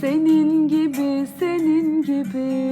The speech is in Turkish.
Senin gibi senin gibi